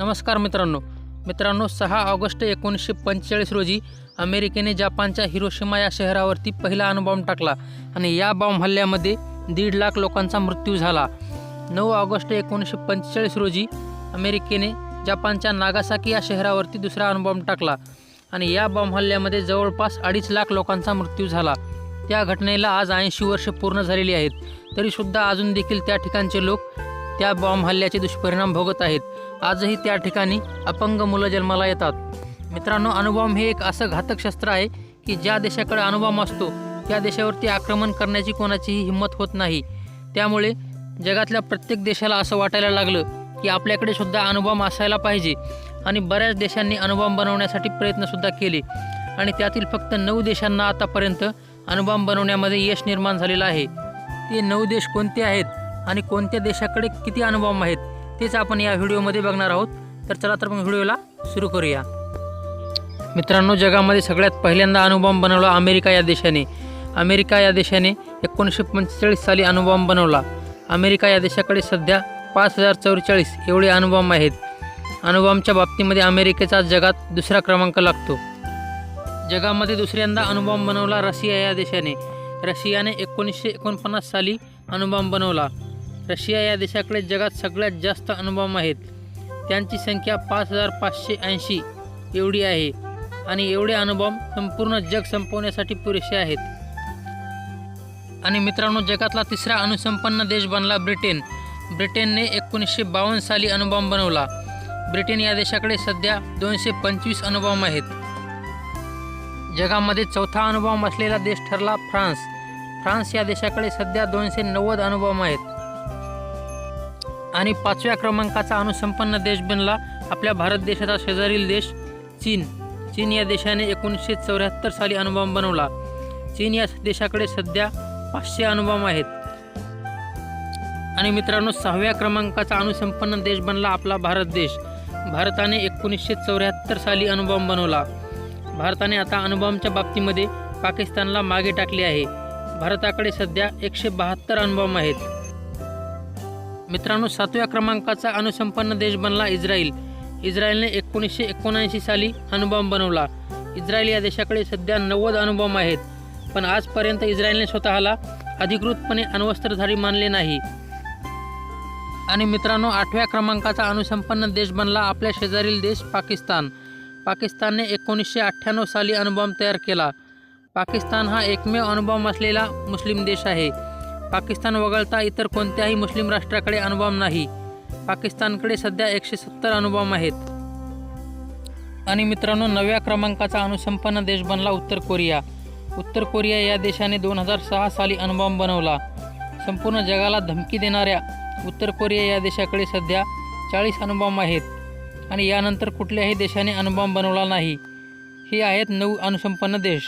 नमस्कार मित्रांनो. मित्रांनो सहा ऑगस्ट एकोणीसशे पंचेचाळीस रोजी अमेरिकेने जपानच्या हिरोशिमा या शहरावरती पहिला अणुबॉम्ब टाकला आणि या बॉम्ब हल्ल्यामध्ये दीड लाख लोकांचा मृत्यू झाला. नऊ ऑगस्ट एकोणीसशे पंचेचाळीस रोजी अमेरिकेने जपानच्या नागासाकी या शहरावरती दुसरा अणुबॉम्ब टाकला आणि या बॉम्ब हल्ल्यामध्ये जवळपास अडीच लाख लोकांचा मृत्यू झाला. त्या घटनेला आज ऐंशी वर्ष पूर्ण झालेली आहेत. तरीसुद्धा अजून देखील त्या ठिकाणचे लोक त्या बॉम्ब हल्ल्याचे दुष्परिणाम भोगत आहेत. आजही त्या ठिकाणी अपंग मुलं जन्माला येतात. मित्रांनो अणुबॉम्ब हे एक असं घातक शस्त्र आहे की ज्या देशाकडे अणुबॉम्ब असतो त्या देशावरती आक्रमण करण्याची कोणाचीही हिंमत होत नाही. त्यामुळे जगातल्या प्रत्येक देशाला असं वाटायला लागलं की आपल्याकडे सुद्धा अणुबॉम्ब असायला पाहिजे आणि बऱ्याच देशांनी अणुबॉम्ब बनवण्यासाठी प्रयत्नसुद्धा केले. आणि त्यातील फक्त नऊ देशांना आतापर्यंत अणुबॉम्ब बनवण्यामध्ये यश निर्माण झालेलं आहे. ते नऊ देश कोणते आहेत? आणि कोणत्या देशाकडे किती अणुबॉम्ब आहेत तेच आपण या व्हिडिओमध्ये बघणार आहोत. तर चला तर मग व्हिडिओला सुरू करूया. मित्रांनो जगामध्ये सगळ्यात पहिल्यांदा अणुबॉम्ब बनवला अमेरिका या देशाने. अमेरिका या देशाने एकोणीसशे पंचेचाळीस साली अणुबॉम्ब बनवला. अमेरिका या देशाकडे सध्या पाच हजार चौवेचाळीस एवढे अणुबॉम्ब आहेत. अणुबॉम्बच्या बाबतीमध्ये अमेरिकेचा जगात दुसरा क्रमांक लागतो. जगामध्ये दुसऱ्यांदा अणुबॉम्ब बनवला रशिया या देशाने. रशियाने एकोणीसशे एकोणपन्नास साली अणुबॉम्ब बनवला. रशिया या देशाकडे जगात सगळ्यात जास्त अणुबॉम्ब आहेत. त्यांची संख्या पाच हजार पाचशे ऐंशी एवढी आहे आणि एवढे अणुबॉम्ब संपूर्ण जग संपवण्यासाठी पुरेसे आहेत. आणि मित्रांनो जगातला तिसरा अणुसंपन्न देश बनला ब्रिटेन. ब्रिटनने एकोणीसशे बावन्न साली अणुबॉम्ब बनवला. ब्रिटेन या देशाकडे सध्या दोनशे पंचवीस अणुबॉम्ब आहेत. जगामध्ये चौथा अणुबॉम्ब असलेला देश ठरला फ्रान्स. फ्रान्स या देशाकडे सध्या दोनशे नव्वद अणुबॉम्ब आहेत. आणि पाचव्या क्रमांकाचा अणुसंपन्न देश बनला आपल्या भारत देशाचा शेजारील देश चीन. चीन या देशाने एकोणीसशे चौऱ्याहत्तर साली अणुबॉम्ब बनवला. चीन या देशाकडे सध्या पाचशे अणुबॉम्ब आहेत. आणि मित्रांनो सहाव्या क्रमांकाचा अणुसंपन्न देश बनला आपला भारत देश. भारताने एकोणीसशे चौऱ्याहत्तर साली अणुबॉम्ब बनवला. भारताने आता अणुबॉम्बच्या बाबतीमध्ये पाकिस्तानला मागे टाकले आहे. भारताकडे सध्या एकशे बहात्तर अणुबॉम्ब आहेत. मित्रांनो सातव्या क्रमांकाचा अणुसंपन्न देश बनला इस्रायल. इस्रायलने एकोणीसशे एकोणऐंशी साली अणुबॉम्ब बनवला. इस्रायल या देशाकडे सध्या नव्वद अणुबॉम्ब आहेत पण आजपर्यंत इस्रायलने स्वतःला अधिकृतपणे अण्वस्त्रधारी मानले नाही. आणि मित्रांनो आठव्या क्रमांकाचा अणुसंपन्न देश बनला आपल्या शेजारील देश पाकिस्तान. पाकिस्तानने एकोणीसशे अठ्ठ्याण्णव साली अणुबॉम्ब तयार केला. पाकिस्तान हा एकमेव अणुबॉम्ब असलेला मुस्लिम देश आहे. पाकिस्तान वगळता इतर कोणत्याही मुस्लिम राष्ट्राकडे अणुबॉम्ब नाही. पाकिस्तानकडे सध्या एकशे सत्तर अणुबॉम्ब आहेत. आणि मित्रांनो नव्या क्रमांकाचा अणुसंपन्न देश बनला उत्तर कोरिया. उत्तर कोरिया या देशाने दोन हजार सहा साली अणुबॉम्ब बनवला. संपूर्ण जगाला धमकी देणाऱ्या उत्तर कोरिया या देशाकडे सध्या चाळीस अणुबॉम्ब आहेत. आणि यानंतर कुठल्याही देशाने अणुबॉम्ब बनवला नाही. हे आहेत नऊ अणुसंपन्न देश.